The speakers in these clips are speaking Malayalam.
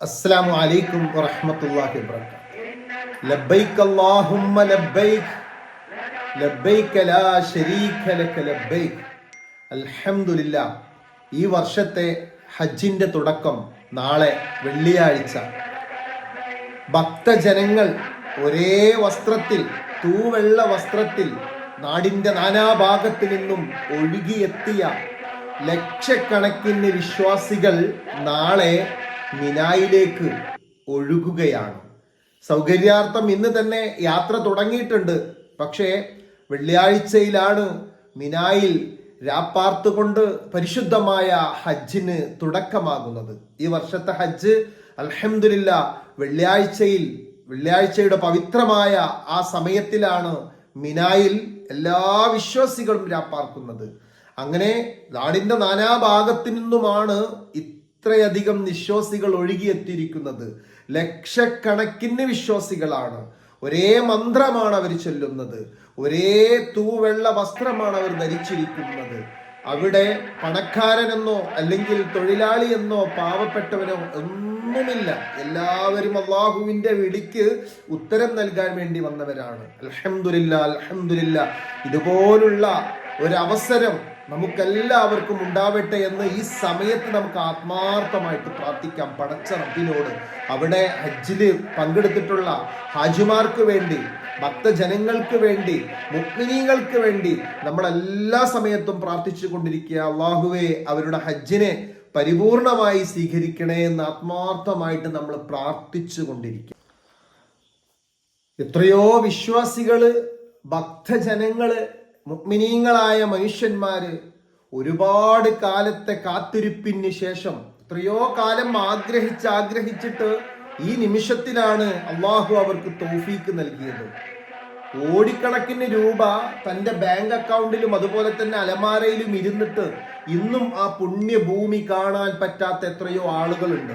അസ്സാം വലൈക്കും വറഹമത്തല്ലാഹി വാബർക്കാത്തു ലബൈക്ക് അല്ലാഹുമ്മ ലബൈക്ക് ലബൈക്ക് ലാ ലക അൽഹംദുലില്ലാ ഈ വർഷത്തെ ഹജ്ജിന്റെ തുടക്കം നാളെ വെള്ളിയാഴ്ച. ഭക്തജനങ്ങൾ ഒരേ വസ്ത്രത്തിൽ തൂവെള്ള വസ്ത്രത്തിൽ നാടിന്റെ നാനാഭാഗത്തു നിന്നും ഒഴുകിയെത്തിയ ലക്ഷക്കണക്കിന് വിശ്വാസികൾ നാളെ മിനായിലേക്ക് ഒഴുകുകയാണ്. സൗകര്യാർത്ഥം ഇന്ന് തന്നെ യാത്ര തുടങ്ങിയിട്ടുണ്ട്. പക്ഷേ വെള്ളിയാഴ്ചയിലാണ് മിനായിൽ രാപ്പാർത്തുകൊണ്ട് പരിശുദ്ധമായ ഹജ്ജിന് തുടക്കമാകുന്നത്. ഈ വർഷത്തെ ഹജ്ജ് അലഹമില്ല വെള്ളിയാഴ്ചയിൽ വെള്ളിയാഴ്ചയുടെ പവിത്രമായ ആ സമയത്തിലാണ് മിനായിൽ എല്ലാ വിശ്വാസികളും രാപ്പാർക്കുന്നത്. അങ്ങനെ നാടിന്റെ നാനാഭാഗത്തു നിന്നുമാണ് ഇത്രയധികം വിശ്വാസികൾ ഒഴുകിയെത്തിയിരിക്കുന്നത് ലക്ഷക്കണക്കിന് വിശ്വാസികളാണ്. ഒരേ മന്ത്രമാണ് അവർ ചൊല്ലുന്നത്. ഒരേ തൂവെള്ള വസ്ത്രമാണ് അവർ ധരിച്ചിരിക്കുന്നത്. അവിടെ പണക്കാരനെന്നോ അല്ലെങ്കിൽ തൊഴിലാളി എന്നോ പാവപ്പെട്ടവനോ ഒന്നുമില്ല. എല്ലാവരും അള്ളാഹുവിന്റെ വിളിക്ക് ഉത്തരം നൽകാൻ വേണ്ടി വന്നവരാണ്. അൽഹംദുലില്ല അൽഹംദുലില്ല. ഇതുപോലുള്ള ഒരവസരം നമുക്കെല്ലാവർക്കും ഉണ്ടാവട്ടെ എന്ന് ഈ സമയത്ത് നമുക്ക് ആത്മാർത്ഥമായിട്ട് പ്രാർത്ഥിക്കാം. പടച്ച റബ്ബിനോട് അവിടെ ഹജ്ജിൽ പങ്കെടുത്തിട്ടുള്ള ഹാജിമാർക്ക് വേണ്ടി ഭക്തജനങ്ങൾക്ക് വേണ്ടി മുക്മിനീങ്ങൾക്ക് വേണ്ടി നമ്മളെല്ലാ സമയത്തും പ്രാർത്ഥിച്ചു കൊണ്ടിരിക്കുക. അള്ളാഹുവെ അവരുടെ ഹജ്ജിനെ പരിപൂർണമായി സ്വീകരിക്കണേ എന്ന് ആത്മാർത്ഥമായിട്ട് നമ്മൾ പ്രാർത്ഥിച്ചു കൊണ്ടിരിക്കുക. എത്രയോ വിശ്വാസികൾ ഭക്തജനങ്ങൾ മുഗ്മിനീങ്ങളായ മനുഷ്യന്മാര് ഒരുപാട് കാലത്തെ കാത്തിരിപ്പിന് ശേഷം എത്രയോ കാലം ആഗ്രഹിച്ച് ആഗ്രഹിച്ചിട്ട് ഈ നിമിഷത്തിലാണ് അള്ളാഹു അവർക്ക് തോഫീക്ക് നൽകിയത്. കോടിക്കണക്കിന് രൂപ തന്റെ ബാങ്ക് അക്കൗണ്ടിലും അതുപോലെ തന്നെ അലമാരയിലും ഇരുന്നിട്ട് ഇന്നും ആ പുണ്യഭൂമി കാണാൻ പറ്റാത്ത എത്രയോ ആളുകളുണ്ട്.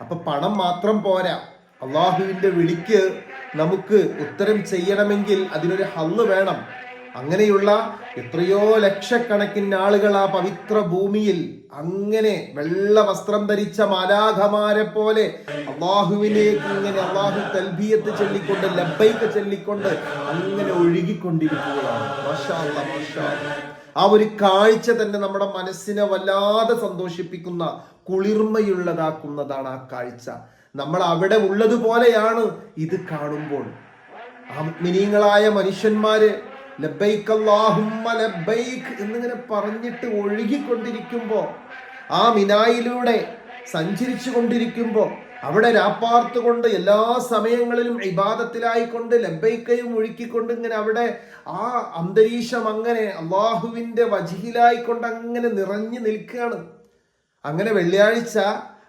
അപ്പൊ പണം മാത്രം പോരാ. അള്ളാഹുവിന്റെ വിളിക്ക് നമുക്ക് ഉത്തരം ചെയ്യണമെങ്കിൽ അതിനൊരു ഹല്ല് വേണം. അങ്ങനെയുള്ള എത്രയോ ലക്ഷക്കണക്കിന് ആളുകൾ ആ പവിത്ര ഭൂമിയിൽ അങ്ങനെ വെള്ള വസ്ത്രം ധരിച്ച മാലാഖമാരെ പോലെ അള്ളാഹുവിലേക്ക് ഇങ്ങനെ അള്ളാഹു തൽബിയത്ത് ചൊല്ലിക്കൊണ്ട് ലബൈക്ക് ചൊല്ലിക്കൊണ്ട് അങ്ങനെ ഒഴുകിക്കൊണ്ടിരിക്കുകയാണ്. ആ ഒരു കാഴ്ച തന്നെ നമ്മുടെ മനസ്സിനെ വല്ലാതെ സന്തോഷിപ്പിക്കുന്ന കുളിർമയുള്ളതാക്കുന്നതാണ് ആ കാഴ്ച. നമ്മൾ അവിടെ ഉള്ളതുപോലെയാണ് ഇത് കാണുമ്പോൾ. മിനിങ്ങളായ മനുഷ്യന്മാര് ലബൈക്ക് അല്ലാഹുമ്മ ലബൈക്ക് എന്നിങ്ങനെ പറഞ്ഞിട്ട് ഒഴുകിക്കൊണ്ടിരിക്കുമ്പോ ആ മിനായിലൂടെ സഞ്ചരിച്ചു കൊണ്ടിരിക്കുമ്പോ അവിടെ രാപ്പാർത്തുകൊണ്ട് എല്ലാ സമയങ്ങളിലും ഇബാദത്തിലായിക്കൊണ്ട് ലബൈക്കയും ഒഴുക്കിക്കൊണ്ട് ഇങ്ങനെ അവിടെ ആ അന്തരീക്ഷം അങ്ങനെ അള്ളാഹുവിന്റെ വജിഹിലായിക്കൊണ്ട് അങ്ങനെ നിറഞ്ഞു നിൽക്കുകയാണ്. അങ്ങനെ വെള്ളിയാഴ്ച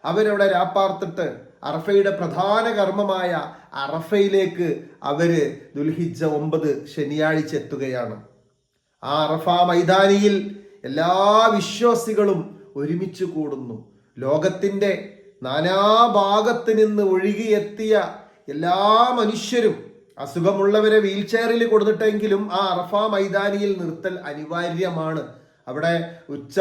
അവരവിടെ രാപ്പാർത്തിട്ട് അറഫയുടെ പ്രധാന കർമ്മമായ അറഫയിലേക്ക് അവർ ദുൽഹിജ ഒമ്പത് ശനിയാഴ്ച എത്തുകയാണ്. ആ അറഫ മൈതാനിയിൽ എല്ലാ വിശ്വാസികളും ഒരുമിച്ച് കൂടുന്നു. ലോകത്തിന്റെ നാനാഭാഗത്ത് നിന്ന് ഒഴുകിയെത്തിയ എല്ലാ മനുഷ്യരും അസുഖമുള്ളവരെ വീൽ ചെയറിൽ കൊടുത്തിട്ടെങ്കിലും ആ അറഫ മൈതാനിയിൽ നിർത്തൽ അനിവാര്യമാണ്. അവിടെ ഉച്ച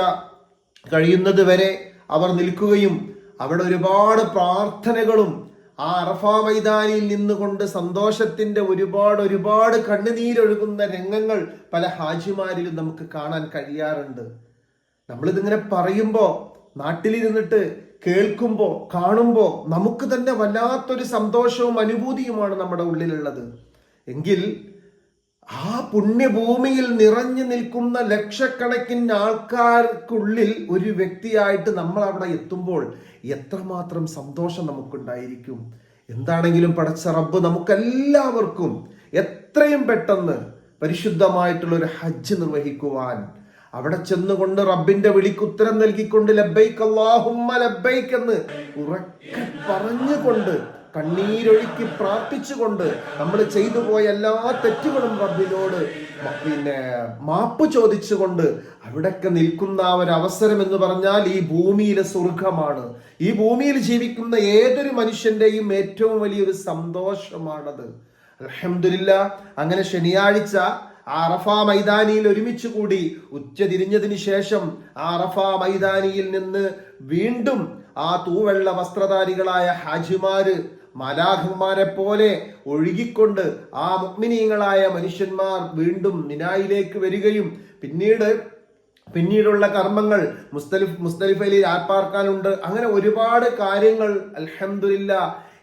കഴിയുന്നത് വരെ അവർ നിൽക്കുകയും അവിടെ ഒരുപാട് പ്രാർത്ഥനകളും ആ അറഫ മൈതാനിയിൽ നിന്നുകൊണ്ട് സന്തോഷത്തിന്റെ ഒരുപാട് ഒരുപാട് കണ്ണുനീരൊഴുകുന്ന രംഗങ്ങൾ പല ഹാജിമാരിലും നമുക്ക് കാണാൻ കഴിയാറുണ്ട്. നമ്മളിതിങ്ങനെ പറയുമ്പോൾ നാട്ടിലിരുന്നിട്ട് കേൾക്കുമ്പോൾ കാണുമ്പോൾ നമുക്ക് തന്നെ വല്ലാത്തൊരു സന്തോഷവും അനുഭൂതിയുമാണ് നമ്മുടെ ഉള്ളിലുള്ളത്. എങ്കിൽ ആ പുണ്യഭൂമിയിൽ നിറഞ്ഞു നിൽക്കുന്ന ലക്ഷക്കണക്കിന് ആൾക്കാർക്കുള്ളിൽ ഒരു വ്യക്തിയായിട്ട് നമ്മൾ അവിടെ എത്തുമ്പോൾ എത്രമാത്രം സന്തോഷം നമുക്കുണ്ടായിരിക്കും? എന്താണെങ്കിലും പടച്ച റബ്ബ് നമുക്കെല്ലാവർക്കും എത്രയും പെട്ടെന്ന് പരിശുദ്ധമായിട്ടുള്ള ഒരു ഹജ്ജ് നിർവഹിക്കുവാൻ. അവിടെ ചെന്നുകൊണ്ട് റബ്ബിന്റെ വിളിക്ക് ഉത്തരം നൽകിക്കൊണ്ട് ലബൈക്ക് അള്ളാഹുമ്മ ലബൈക്ക് എന്ന് ഉറക്കെ പറഞ്ഞുകൊണ്ട് കണ്ണീരൊഴുക്കി പ്രാർത്ഥിച്ചുകൊണ്ട് നമ്മൾ ചെയ്തു പോയ എല്ലാ തെറ്റുകളും റബ്ബിനോട് പിന്നെ മാപ്പ് ചോദിച്ചുകൊണ്ട് അവിടൊക്കെ നിൽക്കുന്ന ആ ഒരു അവസരം എന്ന് പറഞ്ഞാൽ ഈ ഭൂമിയിലെ സ്വർഗമാണ്. ഈ ഭൂമിയിൽ ജീവിക്കുന്ന ഏതൊരു മനുഷ്യന്റെയും ഏറ്റവും വലിയൊരു സന്തോഷമാണത്. അലഹമില്ല അങ്ങനെ ശനിയാഴ്ച അറഫ മൈതാനിയിൽ ഒരുമിച്ച് കൂടി ഉച്ച തിരിഞ്ഞതിന് ശേഷം ആ അറഫ മൈതാനിയിൽ നിന്ന് വീണ്ടും ആ തൂവെള്ള വസ്ത്രധാരികളായ ഹാജിമാര് മലാഖന്മാരെ പോലെ ഒഴുകിക്കൊണ്ട് ആ മുഗ്മിനീയങ്ങളായ മനുഷ്യന്മാർ വീണ്ടും മിനായിലേക്ക് വരികയും പിന്നീട് പിന്നീടുള്ള കർമ്മങ്ങൾ മുസ്തലിഫ് മുസ്തലിഫയിൽ ആർപ്പാർക്കാനുണ്ട്. അങ്ങനെ ഒരുപാട് കാര്യങ്ങൾ അലഹമില്ല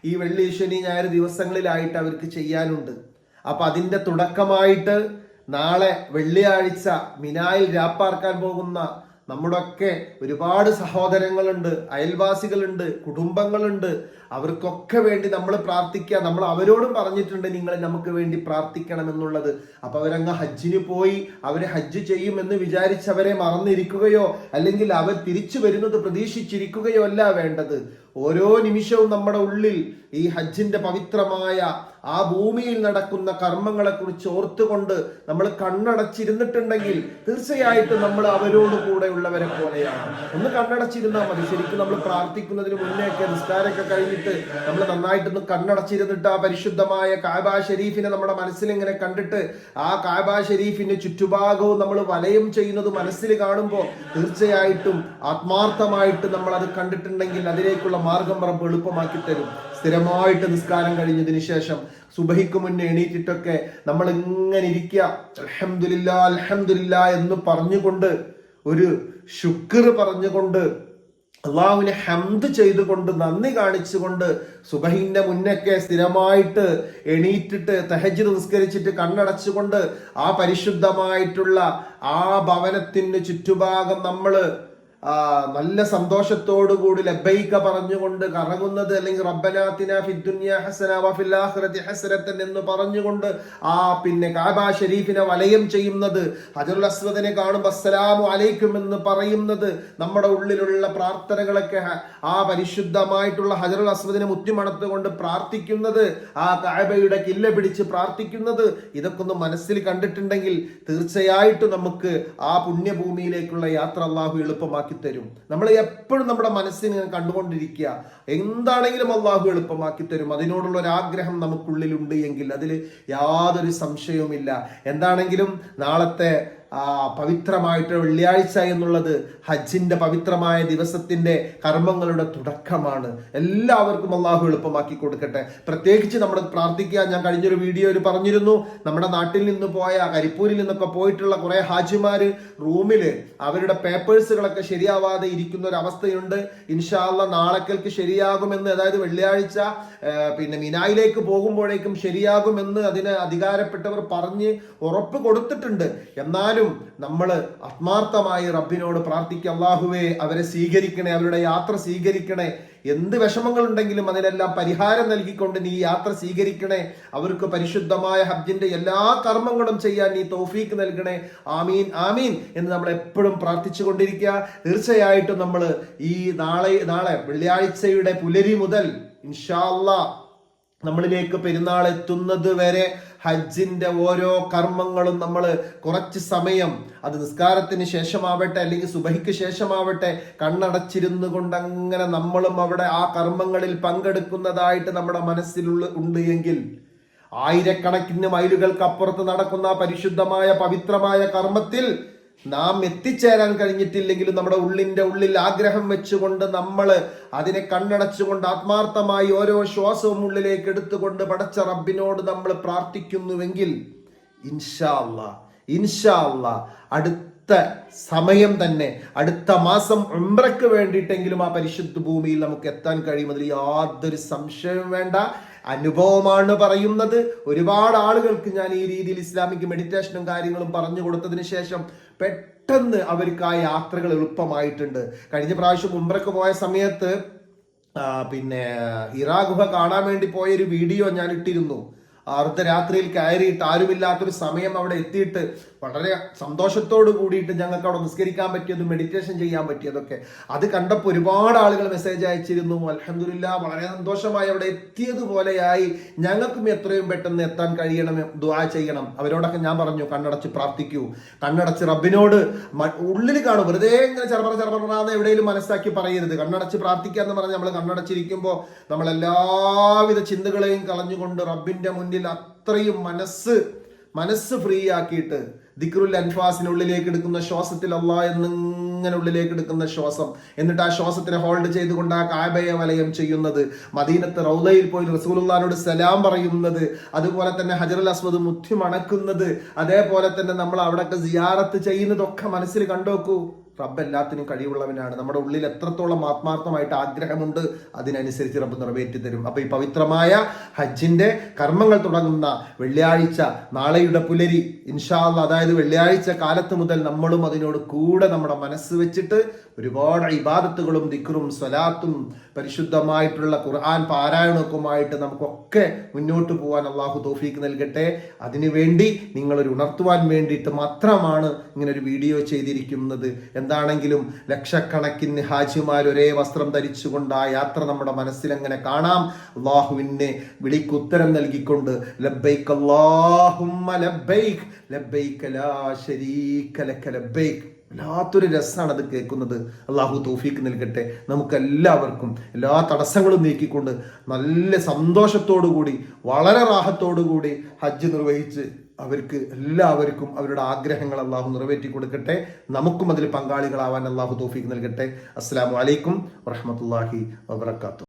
ഈ വെള്ളി ശനി ഞായർ ദിവസങ്ങളിലായിട്ട് അവർക്ക് ചെയ്യാനുണ്ട്. അപ്പൊ അതിന്റെ തുടക്കമായിട്ട് നാളെ വെള്ളിയാഴ്ച മിനായിൽ രാപ്പാർക്കാൻ പോകുന്ന നമ്മുടെയൊക്കെ ഒരുപാട് സഹോദരങ്ങളുണ്ട് അയൽവാസികളുണ്ട് കുടുംബങ്ങളുണ്ട്. അവർക്കൊക്കെ വേണ്ടി നമ്മൾ പ്രാർത്ഥിക്കുക. നമ്മൾ അവരോടും പറഞ്ഞിട്ടുണ്ട് നിങ്ങൾ നമുക്ക് വേണ്ടി പ്രാർത്ഥിക്കണം എന്നുള്ളത്. അപ്പൊ അവരങ്ങ് ഹജ്ജിന് പോയി അവർ ഹജ്ജ് ചെയ്യുമെന്ന് വിചാരിച്ച് അവരെ മറന്നിരിക്കുകയോ അല്ലെങ്കിൽ അവർ തിരിച്ചു വരുന്നത് പ്രതീക്ഷിച്ചിരിക്കുകയോ അല്ല വേണ്ടത്. ഓരോ നിമിഷവും നമ്മുടെ ഉള്ളിൽ ഈ ഹജ്ജിന്റെ പവിത്രമായ ആ ഭൂമിയിൽ നടക്കുന്ന കർമ്മങ്ങളെ കുറിച്ച് ഓർത്തുകൊണ്ട് നമ്മൾ കണ്ണടച്ചിരുന്നിട്ടുണ്ടെങ്കിൽ തീർച്ചയായിട്ടും നമ്മൾ അവരോട് കൂടെ ഉള്ളവരെ പോലെയാണ്. ഒന്ന് കണ്ണടച്ചിരുന്നാൽ മതി. ശരിക്കും നമ്മൾ പ്രാർത്ഥിക്കുന്നതിന് മുന്നേയൊക്കെ നിസ്കാരമൊക്കെ കഴിഞ്ഞിട്ട് നമ്മൾ നന്നായിട്ടൊന്ന് കണ്ണടച്ചിരുന്നിട്ട് ആ പരിശുദ്ധമായ കാബ ഷെരീഫിനെ നമ്മുടെ മനസ്സിൽ ഇങ്ങനെ കണ്ടിട്ട് ആ കാബ ഷെരീഫിന്റെ ചുറ്റുഭാഗവും നമ്മൾ വലയം ചെയ്യുന്നത് മനസ്സിൽ കാണുമ്പോൾ തീർച്ചയായിട്ടും ആത്മാർത്ഥമായിട്ട് നമ്മൾ അത് കണ്ടിട്ടുണ്ടെങ്കിൽ അതിലേക്കുള്ള മാർഗം പറമ്പ് എളുപ്പമാക്കി തരും. സ്ഥിരമായിട്ട് നിസ്കാരം കഴിഞ്ഞതിന് ശേഷം സുബഹിക്ക് മുന്നേ എണീറ്റിട്ടൊക്കെ നമ്മൾ ഇങ്ങനെ ഇരിക്കുക. അലഹമില്ല അലഹമില്ല എന്ന് പറഞ്ഞുകൊണ്ട് ഒരു ശുക്ർ പറഞ്ഞുകൊണ്ട് അള്ളാഹുവിനെ ഹംദ് ചെയ്തുകൊണ്ട് നന്ദി കാണിച്ചുകൊണ്ട് സുബഹിന്റെ മുന്നൊക്കെ സ്ഥിരമായിട്ട് എണീറ്റിട്ട് തെഹജ് നിസ്കരിച്ചിട്ട് കണ്ണടച്ചുകൊണ്ട് ആ പരിശുദ്ധമായിട്ടുള്ള ആ ഭവനത്തിന് ചുറ്റുഭാഗം നമ്മൾ ആ നല്ല സന്തോഷത്തോടു കൂടി ലബൈക പറഞ്ഞുകൊണ്ട് കറങ്ങുന്നത് അല്ലെങ്കിൽ റബ്ബനാത്തിന ഫിദ്ദുന്യ ഹസന വഫിൽ ആഖിറതി ഹസനത്തൻ എന്ന് പറഞ്ഞുകൊണ്ട് ആ പിന്നെ കാബ ഷരീഫിനെ വലയം ചെയ്യുന്നത്. ഹജറുൽ അസ്വദിനെ കാണുമ്പോൾ അസ്സലാമു അലൈക്കും എന്ന് പറയുന്നത് നമ്മുടെ ഉള്ളിലുള്ള പ്രാർത്ഥനകളൊക്കെ ആ പരിശുദ്ധമായിട്ടുള്ള ഹജറുൽ അസ്വദിനെ മുത്തിമണത്തുകൊണ്ട് പ്രാർത്ഥിക്കുന്നത് ആ കാബയുടെ കില്ല പിടിച്ച് പ്രാർത്ഥിക്കുന്നത്. ഇതൊക്കെ ഒന്ന് മനസ്സിൽ കണ്ടിട്ടുണ്ടെങ്കിൽ തീർച്ചയായിട്ടും നമുക്ക് ആ പുണ്യഭൂമിയിലേക്കുള്ള യാത്ര അള്ളാഹു എളുപ്പമാക്കി തരും. നമ്മൾ എപ്പോഴും നമ്മുടെ മനസ്സിനെ കണ്ടുകൊണ്ടിരിക്കുക. എന്താണെങ്കിലും അള്ളാഹു എളുപ്പമാക്കി തരും. അതിനോടുള്ള ഒരു ആഗ്രഹം നമുക്കുള്ളിലുണ്ട് എങ്കിൽ അതിൽ യാതൊരു സംശയവുമില്ല. എന്താണെങ്കിലും നാളത്തെ പവിത്രമായിട്ട് വെള്ളിയാഴ്ച എന്നുള്ളത് ഹജ്ജിന്റെ പവിത്രമായ ദിവസത്തിന്റെ കർമ്മങ്ങളുടെ തുടക്കമാണ്. എല്ലാവർക്കും അള്ളാഹു എളുപ്പമാക്കി കൊടുക്കട്ടെ. പ്രത്യേകിച്ച് നമ്മൾ പ്രാർത്ഥിക്കുക ഞാൻ കഴിഞ്ഞൊരു വീഡിയോയിൽ പറഞ്ഞിരുന്നു. നമ്മുടെ നാട്ടിൽ നിന്ന് പോയ കരിപ്പൂരിൽ നിന്നൊക്കെ പോയിട്ടുള്ള കുറേ ഹാജിമാർ റൂമിൽ അവരുടെ പേപ്പേഴ്സുകളൊക്കെ ശരിയാവാതെ ഇരിക്കുന്ന ഒരു അവസ്ഥയുണ്ട് ഇൻഷാല്ല നാളക്കൽക്ക് ശരിയാകുമെന്ന് അതായത് വെള്ളിയാഴ്ച പിന്നെ മിനായിലേക്ക് പോകുമ്പോഴേക്കും ശരിയാകുമെന്ന് അതിന് അധികാരപ്പെട്ടവർ പറഞ്ഞ് ഉറപ്പ് കൊടുത്തിട്ടുണ്ട്. എന്നാലും നമ്മൾ ആത്മാർത്ഥമായി റബ്ബിനോട് പ്രാർത്ഥിക്കുക അള്ളാഹുവേ അവരെ സ്വീകരിക്കണേ അവരുടെ യാത്ര സ്വീകരിക്കണേ. എന്ത് വിഷമങ്ങൾ ഉണ്ടെങ്കിലും അതിനെല്ലാം പരിഹാരം നൽകിക്കൊണ്ട് നീ യാത്ര സ്വീകരിക്കണേ. അവർക്ക് പരിശുദ്ധമായ ഹബ്ജിന്റെ എല്ലാ കർമ്മങ്ങളും ചെയ്യാൻ നീ തോഫീക്ക് നൽകണേ. ആമീൻ ആമീൻ എന്ന് നമ്മൾ എപ്പോഴും പ്രാർത്ഥിച്ചു കൊണ്ടിരിക്കുക. തീർച്ചയായിട്ടും നമ്മൾ ഈ നാളെ നാളെ വെള്ളിയാഴ്ചയുടെ പുലരി മുതൽ ഇൻഷാല്ല നമ്മളിലേക്ക് പെരുന്നാൾ എത്തുന്നത് വരെ ഹജ്ജിന്റെ ഓരോ കർമ്മങ്ങളും നമ്മൾ കുറച്ച് സമയം അത് നിസ്കാരത്തിന് ശേഷമാവട്ടെ അല്ലെങ്കിൽ സുബഹിക്ക് ശേഷമാവട്ടെ കണ്ണടച്ചിരുന്നു കൊണ്ട് അങ്ങനെ നമ്മളും അവിടെ ആ കർമ്മങ്ങളിൽ പങ്കെടുക്കുന്നതായിട്ട് നമ്മുടെ മനസ്സിലുള്ള ഉണ്ട് എങ്കിൽ ആയിരക്കണക്കിന് മൈലുകൾക്ക് അപ്പുറത്ത് നടക്കുന്ന പരിശുദ്ധമായ പവിത്രമായ കർമ്മത്തിൽ നാം എത്തിച്ചേരാൻ കഴിഞ്ഞിട്ടില്ലെങ്കിലും നമ്മുടെ ഉള്ളിന്റെ ഉള്ളിൽ ആഗ്രഹം വെച്ചുകൊണ്ട് നമ്മൾ അതിനെ കണ്ണടച്ചുകൊണ്ട് ആത്മാർത്ഥമായി ഓരോ ശ്വാസവും ഉള്ളിലേക്ക് എടുത്തുകൊണ്ട് പടച്ച റബ്ബിനോട് നമ്മൾ പ്രാർത്ഥിക്കുന്നുവെങ്കിൽ ഇൻഷാല്ല ഇൻഷാല്ല അടുത്ത സമയം തന്നെ അടുത്ത മാസം ഉംറയ്ക്ക് വേണ്ടിയിട്ടെങ്കിലും ആ പരിശുദ്ധ ഭൂമിയിൽ നമുക്ക് എത്താൻ കഴിയുമതിൽ യാതൊരു സംശയവും വേണ്ട. അനുഭവമാണ് പറയുന്നത്. ഒരുപാട് ആളുകൾക്ക് ഞാൻ ഈ രീതിയിൽ ഇസ്ലാമിക് മെഡിറ്റേഷനും കാര്യങ്ങളും പറഞ്ഞു കൊടുത്തതിന് ശേഷം പെട്ടെന്ന് അവർക്ക് ആ യാത്രകൾ എളുപ്പമായിട്ടുണ്ട്. കഴിഞ്ഞ പ്രാവശ്യം ഉംറക്ക് പോയ സമയത്ത് പിന്നെ ഹിറാ ഗുഹ കാണാൻ വേണ്ടി പോയൊരു വീഡിയോ ഞാൻ ഇട്ടിരുന്നു. അർദ്ധരാത്രിയിൽ കയറിയിട്ട് ആരുമില്ലാത്തൊരു സമയം അവിടെ എത്തിയിട്ട് വളരെ സന്തോഷത്തോട് കൂടിയിട്ട് ഞങ്ങൾക്ക് അവിടെ നിസ്കരിക്കാൻ പറ്റിയതും മെഡിറ്റേഷൻ ചെയ്യാൻ പറ്റിയതൊക്കെ. അത് കണ്ടപ്പോൾ ഒരുപാട് ആളുകൾ മെസ്സേജ് അയച്ചിരുന്നു. അലഹമില്ല വളരെ സന്തോഷമായി അവിടെ എത്തിയതുപോലെയായി ഞങ്ങൾക്കും എത്രയും പെട്ടെന്ന് എത്താൻ കഴിയണം ദുആ ചെയ്യണം. അവരോടൊക്കെ ഞാൻ പറഞ്ഞു കണ്ണടച്ച് പ്രാർത്ഥിക്കൂ. കണ്ണടച്ച് റബ്ബിനോട് ഉള്ളിൽ കാണും. വെറുതെ ഇങ്ങനെ ചെറുപറ ചെറുപറാന്ന് എവിടെയെങ്കിലും മനസ്സാക്കി പറയരുത്. കണ്ണടച്ച് പ്രാർത്ഥിക്കുക എന്ന് പറഞ്ഞാൽ നമ്മൾ കണ്ണടച്ചിരിക്കുമ്പോൾ നമ്മൾ എല്ലാവിധ ചിന്തകളെയും കളഞ്ഞുകൊണ്ട് റബ്ബിന്റെ മുന്നിൽ അത്രയും മനസ്സ് മനസ്സ് ഫ്രീ ആക്കിയിട്ട് ദിക്റുൽ അൻഫാസിനുള്ളിലേക്ക് എടുക്കുന്ന ശ്വാസത്തിൽ അള്ളാ എന്നിങ്ങനെ ഉള്ളിലേക്ക് എടുക്കുന്ന ശ്വാസം. എന്നിട്ട് ആ ശ്വാസത്തിനെ ഹോൾഡ് ചെയ്തുകൊണ്ട് ആ കാബയെ വലയം ചെയ്യുന്നത്. മദീനത്ത് റൗലയിൽ പോയി റസൂലുള്ളാനോട് സലാം പറയുന്നത്. അതുപോലെ തന്നെ ഹജറുൽ അസ്മദ് മുത്തി മണക്കുന്നത്. അതേപോലെ തന്നെ നമ്മൾ അവിടെയൊക്കെ സിയാറത്ത് ചെയ്യുന്നതൊക്കെ മനസ്സിൽ കണ്ടോക്കൂ. റബ്ബ് എല്ലാത്തിനും കഴിവുള്ളവനാണ്. നമ്മുടെ ഉള്ളിൽ എത്രത്തോളം ആത്മാർത്ഥമായിട്ട് ആഗ്രഹമുണ്ട് അതിനനുസരിച്ച് റബ്ബ് നിറവേറ്റി തരും അപ്പോൾ ഈ പവിത്രമായ ഹജ്ജിന്റെ കർമ്മങ്ങൾ തുടങ്ങുന്ന വെള്ളിയാഴ്ച നാളെയുടെ പുലരി ഇൻഷാല്ല അതായത് വെള്ളിയാഴ്ച കാലത്ത് മുതൽ നമ്മളും അതിനോട് കൂടെ നമ്മുടെ മനസ്സ് വെച്ചിട്ട് ഒരുപാട് ഇബാദത്തുകളും ദിക്റും സ്വലാത്തും പരിശുദ്ധമായിട്ടുള്ള ഖുർആൻ പാരായണക്കുമായിട്ട് നമുക്കൊക്കെ മുന്നോട്ട് പോകാൻ അള്ളാഹു തോഫീക്ക് നൽകട്ടെ. അതിനുവേണ്ടി നിങ്ങളൊരു ഉണർത്തുവാൻ വേണ്ടിയിട്ട് മാത്രമാണ് ഇങ്ങനെ ഒരു വീഡിയോ ചെയ്തിരിക്കുന്നത്. എന്താണെങ്കിലും ലക്ഷക്കണക്കിന് ഹാജിമാർ ഒരേ വസ്ത്രം ധരിച്ചുകൊണ്ട് ആ യാത്ര നമ്മുടെ മനസ്സിൽ എങ്ങനെ കാണാം. അള്ളാഹുവിനെ വിളിക്കുത്തരം നൽകിക്കൊണ്ട് ലബ്ബൈക്ക് ലാ ശരീക്ക വല്ലാത്തൊരു രസമാണ് അത് കേൾക്കുന്നത്. അള്ളാഹു തൗഫീക്ക് നൽകട്ടെ. നമുക്ക് എല്ലാവർക്കും എല്ലാ തടസ്സങ്ങളും നീക്കിക്കൊണ്ട് നല്ല സന്തോഷത്തോടു കൂടി വളരെ റാഹത്തോടു കൂടി ഹജ്ജ് നിർവഹിച്ച് അവർക്ക് എല്ലാവർക്കും അവരുടെ ആഗ്രഹങ്ങൾ അള്ളാഹു നിറവേറ്റി കൊടുക്കട്ടെ. നമുക്കും അതിൽ പങ്കാളികളാവാൻ അള്ളാഹു തോഫീക്ക് നൽകട്ടെ. അസ്സാം വലൈക്കും വറഹമത്തല്ലാഹി വബർക്കാത്തു